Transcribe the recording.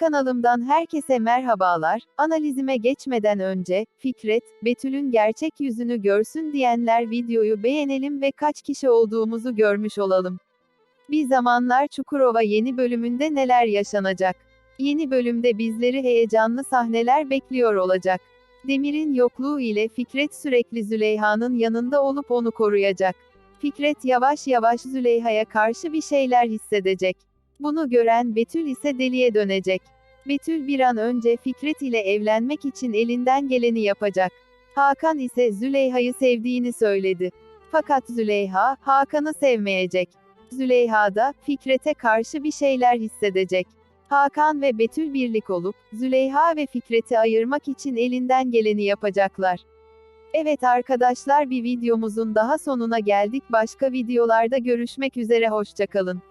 Kanalımdan herkese merhabalar. Analizime geçmeden önce, Fikret, Betül'ün gerçek yüzünü görsün diyenler videoyu beğenelim ve kaç kişi olduğumuzu görmüş olalım. Bir zamanlar Çukurova yeni bölümünde neler yaşanacak? Yeni bölümde bizleri heyecanlı sahneler bekliyor olacak. Demir'in yokluğu ile Fikret sürekli Züleyha'nın yanında olup onu koruyacak. Fikret yavaş yavaş Züleyha'ya karşı bir şeyler hissedecek. Bunu gören Betül ise deliye dönecek. Betül bir an önce Fikret ile evlenmek için elinden geleni yapacak. Hakan ise Züleyha'yı sevdiğini söyledi. Fakat Züleyha, Hakan'ı sevmeyecek. Züleyha da, Fikret'e karşı bir şeyler hissedecek. Hakan ve Betül birlik olup, Züleyha ve Fikret'i ayırmak için elinden geleni yapacaklar. Evet arkadaşlar bir videomuzun daha sonuna geldik. Başka videolarda görüşmek üzere hoşçakalın.